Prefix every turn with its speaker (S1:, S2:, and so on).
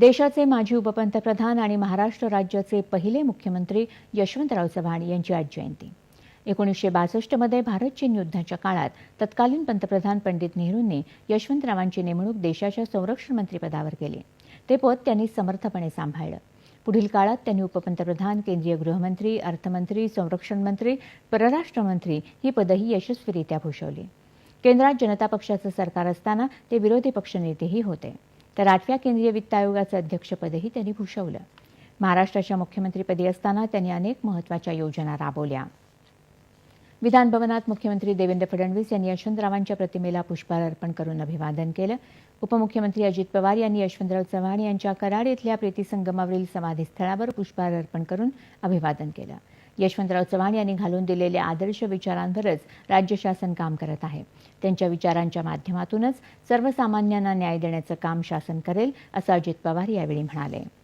S1: देशाचे माजी उपपंतप्रधान आणि महाराष्ट्र राज्याचे पहिले मुख्यमंत्री यशवंतराव चव्हाण यांची आज जयंती. एकोणीसशे बासष्टमध्ये भारत चीन युद्धाच्या काळात तत्कालीन पंतप्रधान पंडित नेहरूंनी यशवंतरावांची नेमणूक देशाच्या संरक्षण मंत्रीपदावर केली. ते पद त्यांनी समर्थपणे सांभाळलं. पुढील काळात त्यांनी उपपंतप्रधान केंद्रीय गृहमंत्री अर्थमंत्री संरक्षण मंत्री परराष्ट्र मंत्री ही पदही यशस्वीरित्या भूषवली. केंद्रात जनता पक्षाचं सरकार असताना ते विरोधी पक्षनेतेही होते. तर आठव्या केंद्रीय वित्त आयोगाचं अध्यक्षपदही त्यांनी भूषवलं. महाराष्ट्राच्या मुख्यमंत्रीपदी असताना त्यांनी अनेक महत्त्वाच्या योजना राबवल्या. विधानभवनात मुख्यमंत्री देवेंद्र फडणवीस यांनी यशवंतरावांच्या प्रतिमेला पुष्पहार अर्पण करून अभिवादन केलं. उपमुख्यमंत्री अजित पवार यांनी यशवंतराव चव्हाण यांच्या कराड इथल्या प्रीतीसंगमावरील समाधीस्थळावर पुष्पहार अर्पण करून अभिवादन केलं. यशवंतराव चव्हाण यांनी घालून दिलेल्या आदर्श विचारांवरच राज्य शासन काम करत आहे. त्यांच्या विचारांच्या माध्यमातूनच सर्वसामान्यांना न्याय देण्याचं काम शासन करेल असं अजित पवार यावेळी म्हणाले.